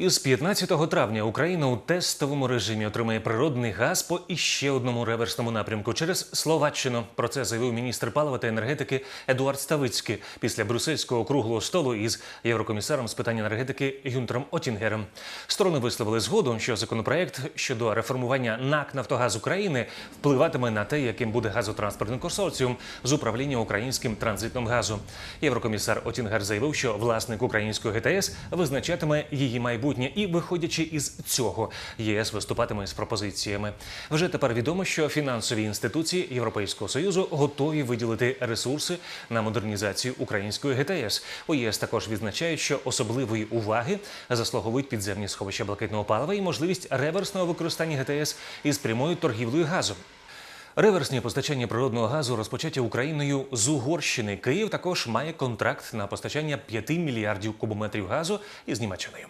Із 15 травня Україна у тестовому режимі отримає природний газ по іще одному реверсному напрямку через Словаччину. Про це заявив міністр палива та енергетики Едуард Ставицький після брюссельського круглого столу із єврокомісаром з питань енергетики Гюнтером Отінгером. Сторони висловили згоду, що законопроект щодо реформування НАК Нафтогаз України впливатиме на те, яким буде газотранспортний консорціум з управління українським транзитом газу. Єврокомісар Отінгер заявив, що власник української ГТС визначатиме її майбутнє, і, виходячи із цього, ЄС виступатиме з пропозиціями. Вже тепер відомо, що фінансові інституції Європейського союзу готові виділити ресурси на модернізацію української ГТС. У ЄС також відзначають, що особливої уваги заслуговують підземні сховища блакитного палива і можливість реверсного використання ГТС із прямою торгівлею газом. Реверсні постачання природного газу розпочаті Україною з Угорщини. Київ також має контракт на постачання 5 мільярдів кубометрів газу із Німеччиною.